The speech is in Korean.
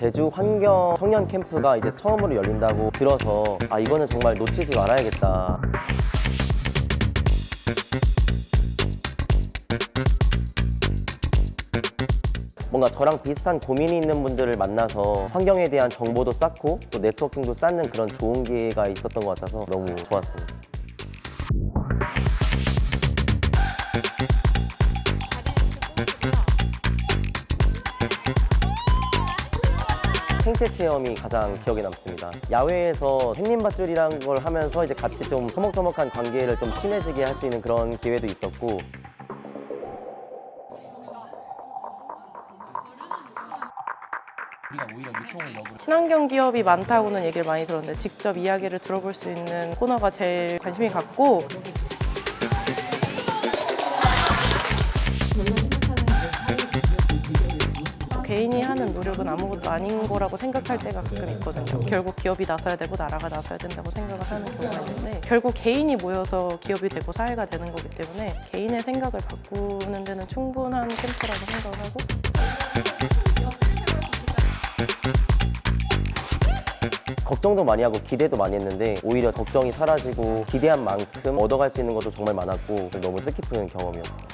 제주 환경 청년 캠프가 이제 처음으로 열린다고 들어서 아 이거는 정말 놓치지 말아야겠다. 뭔가 저랑 비슷한 고민이 있는 분들을 만나서 환경에 대한 정보도 쌓고 또 네트워킹도 쌓는 그런 좋은 기회가 있었던 것 같아서 너무 좋았습니다. 생태 체험이 가장 기억에 남습니다. 야외에서 햇님밧줄이란 걸 하면서 이제 같이 좀 서먹서먹한 관계를 좀 친해지게 할 수 있는 그런 기회도 있었고 친환경 기업이 많다고는 얘기를 많이 들었는데 직접 이야기를 들어볼 수 있는 코너가 제일 관심이 갔고 개인이 하는 노력은 아무것도 아닌 거라고 생각할 때가 가끔 있거든요. 결국 기업이 나서야 되고 나라가 나서야 된다고 생각을 하는 경우가 있는데 결국 개인이 모여서 기업이 되고 사회가 되는 거기 때문에 개인의 생각을 바꾸는 데는 충분한 캠프라고 생각을 하고 걱정도 많이 하고 기대도 많이 했는데 오히려 걱정이 사라지고 기대한 만큼 얻어갈 수 있는 것도 정말 많았고 너무 뜻깊은 경험이었어요.